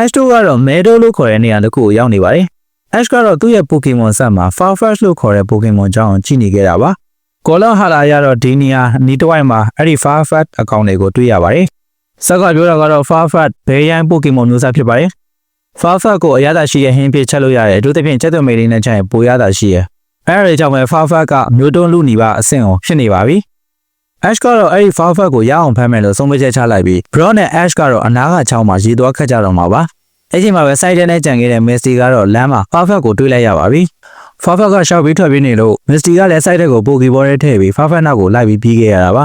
Ash တို့ကတော့ Meadow လို့ခေါ်တဲ့နေရာတစ်ခုကိုရောက်နေပါတယ် Ash ကတော့သူ့ရဲ့ Pokemon ဆက်မှာ Farfetch လို့ခေါ်တဲ့ Pokemon ကြောင်းကိုကြည့်နေခဲ့တာပါကောလာဟာလာရတော့ဒီနေရာအနီးတစ်ဝိုက်မှာအဲ့ဒီ Farfetch အကောင့်တွေကိုတွေ့ရပါတယ်ဆက်ကပြောတာကတော့ Farfetch ဘယ်ရိုင်း Pokemon မျိုးစားဖြစ်ပါတယ် Farfetch ကိုအရသာရှိတဲ့ဟင်းဖြစ်ချက်လို့ရတယ်အထူးသဖြင့်ချက်သွင်းမေးလေးနဲ့ချက်ရင်ပိုရတာရှိရအဲ့ဒါကြောင့်ပဲ Farfetch ကမျိုးတုံးလူနီပါအဆင့်ကိုဖြစ်နေပါပြီ Ash ကတော့အဲ့ဒီ Farfetch ကိုရအောင်ဖမ်းမယ်လို့ဆုံးဖြတ်ချက်ချလိုက်ပြီး Brown နဲ့ Ash ကတော့အနားကချောင်းမှာရေသွားခတ်ကြတော့မှာပါအဲ့ဒီမှာပဲ side နဲ့ကြံခဲ့တဲ့ Misty ကတော့လမ်းမှာ Farfetch ကိုတွေးလိုက်ရပါပြီ Farfetch ကရှောက်ပြီးထွက်ပြေးနေလို့ Misty ကလည်း side ကို Pokeball ထဲထည့်ပြီး Farfetch နောက်ကိုလိုက်ပြီးပြေးခဲ့ရတာပါ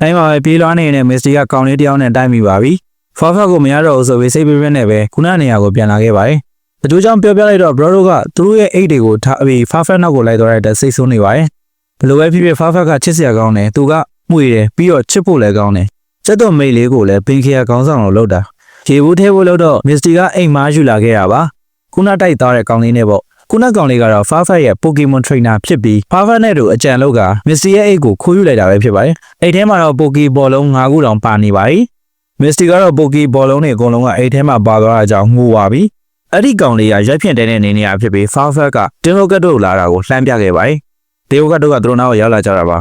အဲ့မှာပဲပြေးလွှားနေတဲ့ Misty ကကောင်လေးတစ်ယောက်နဲ့တိုက်မိပါပြီ Farfetch ကိုမရတော့ဘူးဆိုပြီးစိတ်ပြင်းပြင်းနဲ့ပဲခုနနေရာကိုပြန်လာခဲ့ပါတယ်အတူကြောင့်ပြောပြလိုက်တော့ Bro တို့ကသူတို့ရဲ့အိတ်တွေကိုထားပြီး Farfetch နောက်ကိုလိုက်သွားတဲ့စိတ်ဆိုးနေပါတယ်ဘယ်လိုပဲဖြစ်ဖြစ် Farfetch ကချစ်စရာကောင်းတယ်သူက မှုရတယ်ပြီးတော့ချစ်ဖို့လည်းကောင်းတယ်စက်တော်မိတ်လေးကိုလည်းပင်ခရကောင်းဆောင်လို့လုပ်တာခြေဘူးထဲဖို့လို့တော့ Misty ကအိမ်မားယူလာခဲ့ရပါခုနတိုက်သွားတဲ့ကောင်လေးနဲ့ပေါ့ခုနကောင်လေးကတော့ Farfetch ရဲ့ Pokemon Trainer ဖြစ်ပြီး Farfetch နဲ့တူအကြံလောက်က Misty ရဲ့အိတ်ကိုခိုးယူလိုက်တာပဲဖြစ်ပါတယ်အိတ်ထဲမှာတော့ Pokeball လုံး၅ခုတောင်ပါနေပါပြီ Misty ကတော့ Pokeball လုံးတွေအကုန်လုံးကအိတ်ထဲမှာပါသွားတာကြောင့်ငိုပါပြီအဲ့ဒီကောင်လေးကရက်ဖြင့်တဲတဲ့နေနေရဖြစ်ပြီး Farfetch ကတင်းလို့ကတ်တို့လာတာကိုလှမ်းပြခဲ့ပါတယ်တေယိုကတ်တို့ကသူတို့နောက်ကိုရောက်လာကြတာပါ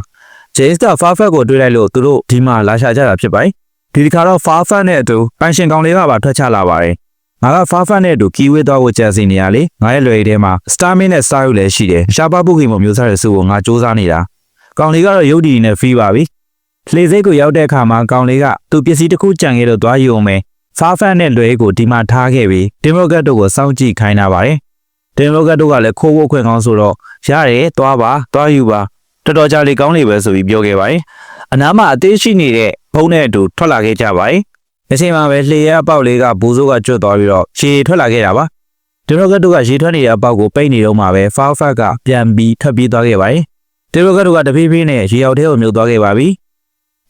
James က Farfetch ကိုတွေ့လိုက်လို့သူတို့ဒီမှာလာရှာကြတာဖြစ်ပါတယ်ဒီတစ်ခါတော့ Farfetch နဲ့အတူပန်ရှင်ကောင်လေးကပါထွက်ချလာပါတယ်ငါက Farfetch နဲ့အတူကီဝေးသွားဖို့ကြံစီနေရလေငါရဲ့လွယ်ရီထဲမှာ Starmint နဲ့ Staryu လည်းရှိတယ်ရှားပါပုတ်ခင်မမျိုးစားတဲ့စုကိုငါစူးစမ်းနေတာကောင်လေးကတော့ရုပ်တည်နဲ့ဖီးပါပြီလှေစိတ်ကိုရောက်တဲ့အခါမှာကောင်လေးကသူပစ္စည်းတစ်ခုကြံခဲ့လို့သွားယူအောင်မယ် Farfetch နဲ့လွယ်ရီကိုဒီမှာထားခဲ့ပြီး Democrat တို့ကိုစောင့်ကြည့်ခိုင်းတာပါတယ် Democrat တို့ကလည်းခိုးဖို့ခွင့်ကောင်းဆိုတော့ရတယ်သွားပါသွားယူပါ တော်တော်ကြာလေကောင်းလေပဲဆိုပြီးပြောခဲ့ပါတယ်အနားမှာအသေးရှိနေတဲ့ဘုံနဲ့အတူထွက်လာခဲ့ကြပါတယ်အချိန်မှာပဲလှေရအပေါက်လေးကဘူစိုးကကျွတ်သွားပြီးတော့ရေထွက်လာခဲ့တာပါဒီရိုကတ်တို့ကရေထွက်နေတဲ့အပေါက်ကိုပိတ်နေတော့မှပဲ Farfetch ကပြန်ပြီးထွက်ပြေးသွားခဲ့ပါတယ်ဒီရိုကတ်တို့ကတဖြည်းဖြည်းနဲ့ရေရောက်ထဲကိုမြုပ်သွားခဲ့ပါပြီ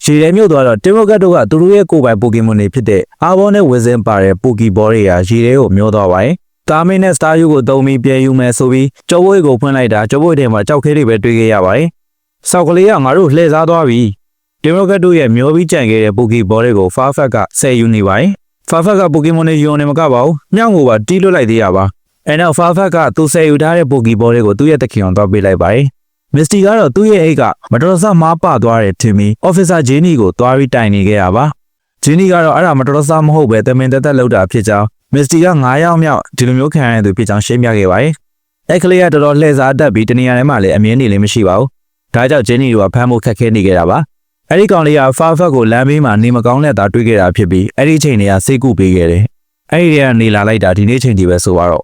ရေထဲမြုပ်သွားတော့ဒီရိုကတ်တို့ကသူတို့ရဲ့ကိုယ်ပိုင်ပိုကီမွန်တွေဖြစ်တဲ့အာဘောနဲ့ဝင်းစင်ပါတဲ့ပိုကီဘောတွေကရေထဲကိုမျောသွားပါတယ်တာမင်းနဲ့စတာယူကိုတုံးပြီးပြန်ယူမယ်ဆိုပြီးကြောဘွေးကိုဖွင့်လိုက်တာကြောဘွေးထဲမှာကြောက်ခဲတွေပဲတွေ့ခဲ့ရပါတယ်။ ဆောက်ကလေးကငါတို့လှည့်စားသွားပြီ။ဒီမိုကတ်တို့ရဲ့မျောပြီးကြံခဲ့တဲ့ပိုကီဘောတွေကို Farfetch ကဆယ်ယူနေပါတယ်။ Farfetch ကပိုကီမွန်တွေယုံနေမကပါဘူး။မြောက်ကိုပါတီးလွတ်လိုက်သေးရပါ။အဲနောက် Farfetch ကသူဆယ်ယူထားတဲ့ပိုကီဘောတွေကိုသူ့ရဲ့တခင်အောင်တော့ပေးလိုက်ပါတယ်။ Misty ကတော့သူ့ရဲ့အိတ်ကမတော်တဆမားပသွားတဲ့ထင်ပြီး Officer Jenny ကိုသွားပြီးတိုင်နေခဲ့ရပါ။ Jenny ကတော့အဲ့ဒါမတော်တဆမဟုတ်ပဲတမင်တက်တက်လောက်တာဖြစ်ကြောင်း Misty က9ယောက်မြောက်ဒီလိုမျိုးခံရတဲ့သူဖြစ်ကြောင်းရှင်းပြခဲ့ပါတယ်။အဲ့ကလေးကတော်တော်လှည့်စားတတ်ပြီးတနေရာထဲမှာလည်းအမြင်နေလည်းမရှိပါဘူး။ ဒါကြောင့် Jenny တို့ကဖမ်းဖို့ခက်ခဲနေကြတာပါ။အဲ့ဒီကောင်လေးက Farfetch ကိုလမ်းဘေးမှာနေမကောင်းတဲ့သာတွေ့ခဲ့တာဖြစ်ပြီးအဲ့ဒီချိန်တွေကစိတ်ကူပေးခဲ့တယ်။အဲ့ဒီကနေလာလိုက်တာဒီနေ့ချိန်ဒီပဲဆိုတော့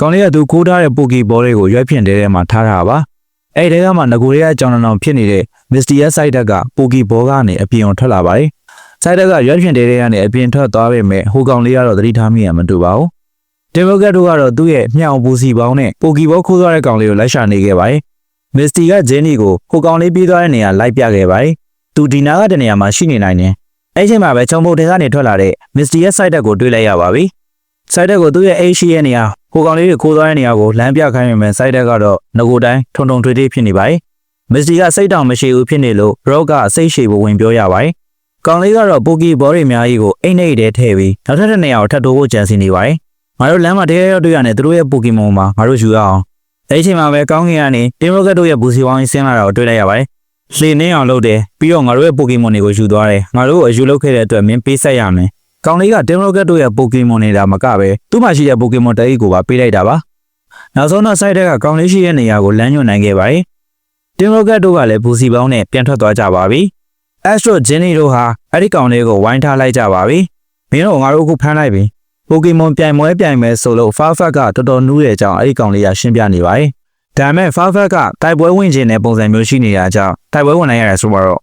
ကောင်လေးကသူခိုးထားတဲ့ပိုကီဘောတွေကိုရွက်ဖြင့်တဲထဲမှာထားတာပါ။အဲ့ဒီကမှငကိုတွေကကြောင်တောင်ဖြစ်နေတဲ့ Misty ရဲ့ site ကပိုကီဘောကနေအပြင်ထွက်လာပါတယ်။ဆိုင်တက်ကရွက်ဖြင့်တဲတဲကနေအပြင်ထွက်သွားပေမဲ့ဟိုကောင်လေးကတော့သတိထားမိရမတူပါဘူး။ဒေမိုကရက်တို့ကတော့သူ့ရဲ့မြောင်ပူစီပေါင်းနဲ့ပိုကီဘောခိုးသွားတဲ့ကောင်လေးကိုလိုက်ရှာနေခဲ့ပါတယ်။ မစ္စတီကဂျင်းနီကိုဟိုကောင်လေးပြေးသွားတဲ့နေရာလိုက်ပြခဲ့ပါတယ်။သူဒီနာကတနေရာမှာရှိနေနိုင်တယ်။အဲ့ချိန်မှာပဲချုံပုတ်တဲကနေထွက်လာတဲ့မစ္စတီရဲ့ဆိုင်တက်ကိုတွေ့လိုက်ရပါပြီ။ဆိုင်တက်ကိုသူ့ရဲ့အိရှိရဲ့နေရာဟိုကောင်လေးကိုခိုးသွားတဲ့နေရာကိုလမ်းပြခိုင်းပေမဲ့ဆိုင်တက်ကတော့ငကိုတိုင်းထုံထုံထွေးထွေးဖြစ်နေပါတယ်။မစ္စတီကစိတ်တောင်မရှိဘူးဖြစ်နေလို့ရော့ကစိတ်ရှည်ဖို့ဝင်ပြောရပါတယ်။ကောင်လေးကတော့ပိုကီဘောတွေအများကြီးကိုအိတ်နှိတ်ထဲထည့်ပြီးနောက်ထပ်တစ်နေရာကိုထပ်တိုးဖို့ကြံစီနေပါတယ်။ငါတို့လမ်းမှာတရားရောက်တွေ့ရတယ်သူတို့ရဲ့ပိုကီမွန်မှာငါတို့ယူရအောင်။ အဲဒီအချိန်မှာပဲကောင်းကင်ကနေတင်ရိုကတ်တို့ရဲ့ဘူစီဝိုင်းဆင်းလာတာကိုတွေ့လိုက်ရပါတယ်။လှေနှင်းအောင်လုပ်တယ်ပြီးတော့ငါတို့ရဲ့ပိုကီမွန်တွေကိုယူသွားတယ်။ငါတို့ကိုအယူလုပ်ခဲ့တဲ့အတွက်မင်းပေးဆက်ရမယ်။ကောင်လေးကတင်ရိုကတ်တို့ရဲ့ပိုကီမွန်နေတာမကပဲသူ့မှာရှိတဲ့ပိုကီမွန်တအိတ်ကိုပါပေးလိုက်တာပါ။နောက်ဆုံးတော့ site ကကောင်လေးရှိတဲ့နေရာကိုလမ်းညွှန်နိုင်ခဲ့ပါတယ်။တင်ရိုကတ်တို့ကလည်းဘူစီပေါင်းနဲ့ပြန်ထွက်သွားကြပါပြီ။ Astro Jenny တို့ဟာအဲ့ဒီကောင်လေးကိုဝိုင်းထားလိုက်ကြပါပြီ။မင်းတို့ငါတို့အခုဖမ်းလိုက်ပြီ။ Pokemon ပြိုင်ပွဲပြိုင်မယ်ဆိုလို့ Farfetch ကတော်တော်နူးတဲ့အကြောင်းအဲ့ဒီကောင်လေးကရှင်းပြနေပါတယ်။ဒါပေမဲ့ Farfetch ကတိုက်ပွဲဝင်ခြင်းတဲ့ပုံစံမျိုးရှိနေတာကြောင့်တိုက်ပွဲဝင်နိုင်ရတယ်ဆိုတော့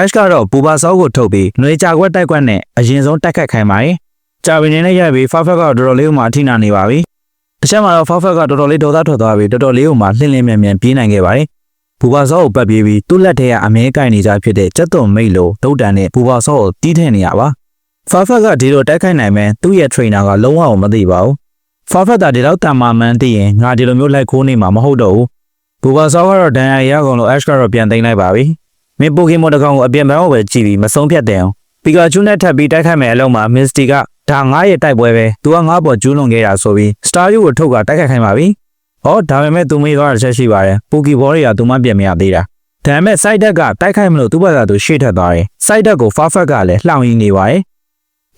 Ash ကတော့ပူပါစောကိုထုတ်ပြီးနှွေကြကွက်တိုက်ကွက်နဲ့အရင်ဆုံးတက်ခတ်ခိုင်းပါတယ်။ကြာပင်နဲ့ရိုက်ပြီး Farfetch ကတော်တော်လေးမှအထိနာနေပါပြီ။တစ်ချက်မှာတော့ Farfetch ကတော်တော်လေးဒေါသထွက်သွားပြီးတော်တော်လေးမှလှင်းလင်းမြန်မြန်ပြေးနိုင်ခဲ့ပါတယ်။ဘူပါစောကိုပတ်ပြေးပြီးသူ့လက်ထဲကအမဲကိုင်နေကြဖြစ်တဲ့ကြက်သွန်မိတ်လိုဒုတ်တန်နဲ့ဘူပါစောကိုတီးထည့်နေရပါ။ ဖာဖက်ကဒီလိုတိုက်ခိုက်နိုင်မယ်သူ့ရဲ့ trainer ကလုံးဝမသိပါဘူးဖာဖက်တာဒီတော့တာမာမန်သိရင်ငါဒီလိုမျိုးလိုက်ခိုးနေမှာမဟုတ်တော့ဘူးဘူဘာဆောကတော့ဒန်ယာရကုန်လို့ Ash ကတော့ပြန်သိမ်းလိုက်ပါပြီမင်းပိုကေမွန်တကောင်ကိုအပြင်ဘက်ကိုပဲကြည့်ပြီးမဆုံးဖြတ်တဲ့အောင်ပီကာချူနဲ့ထပ်ပြီးတိုက်ခိုက်မယ်အလုံးမှာ Misty ကဒါငါရဲ့တိုက်ပွဲပဲသူကငါ့ပေါ်ကျူးလွန်ခဲ့တာဆိုပြီး Staryu ကိုထုတ်ကတိုက်ခိုက်ခိုင်းပါပြီဟောဒါပေမဲ့သူမေးသွားတာချက်ရှိပါတယ်ပိုကီဘောတွေကသူမှပြင်မရသေးတာဒါပေမဲ့ side deck ကတိုက်ခိုက်မလို့သူ့ဘက်ကသူရှေ့ထွက်သွားတယ် side deck ကို Farfetch ကလည်းလှောင်ရင်းနေပါတယ်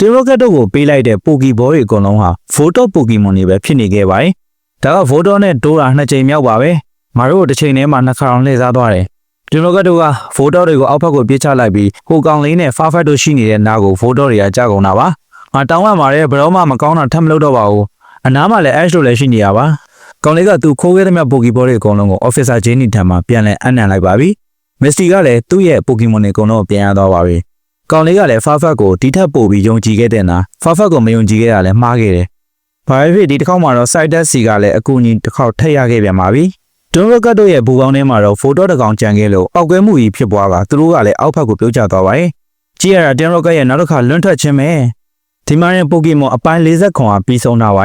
Team Rocket တို့ကိုပေးလိုက်တဲ့ Pokeball တွေအကုန်လုံးဟာ Voto Pokemon တွေပဲဖြစ်နေခဲ့ပါတယ်။ဒါက Voto နဲ့တိုးတာနှစ်ချိန်မြောက်ပါပဲ။ငါတို့တစ်ချိန်ထဲမှာနှစ်ခါအောင်လှည့်စားသွားတယ်။ Team Rocket တို့က Voto တွေကိုအောက်ဘက်ကိုပြေးချလိုက်ပြီးဟိုကောင်လေးနဲ့ Farfetch တို့ရှိနေတဲ့နားကို Voto တွေကကြောက်ကုန်တာပါ။ငါတောင်းရပါတယ်ဘယ်တော့မှမကောင်းတာထပ်မလုပ်တော့ပါဘူး။အနားမှာလည်း Ash တို့လည်းရှိနေရပါ။ကောင်လေးကသူခိုးခဲ့တဲ့မြတ် Pokeball တွေအကုန်လုံးကို Officer Jenny ထံမှာပြန်လည်အနံ့လိုက်ပါပြီ။ Misty ကလည်းသူ့ရဲ့ Pokemon တွေအကုန်လုံးကိုပြန်ရသွားပါပြီ။ ကောင်လေးကလည်း Farfetch ကိုဒီထက်ပိုပြီးယုံကြည်ခဲ့တဲ့နာ Farfetch ကိုမယုံကြည်ခဲ့တာလည်းမှားခဲ့တယ်။ဘာပဲဖြစ်ဒီတစ်ခေါက်မှာတော့ Side Dash စီကလည်းအကူအညီတစ်ခေါက်ထည့်ရခဲ့ပြန်ပါပြီ။တွန်းရကတ်တို့ရဲ့ဘူပေါင်းထဲမှာတော့ဖိုတိုတစ်ကောင်ကြံခဲ့လို့ပောက်ကွဲမှုကြီးဖြစ်ပွားကသူတို့ကလည်းအောက်ဘက်ကိုပြုတ်ကျသွားပါတယ်။ကြည့်ရတာတင်းရော့ကတ်ရဲ့နောက်တစ်ခါလွန့်ထွက်ခြင်းပဲ။ဒီမှာရင်ပိုကီမွန်အပိုင်း40ခွန်ကပြီးဆုံးတာပါ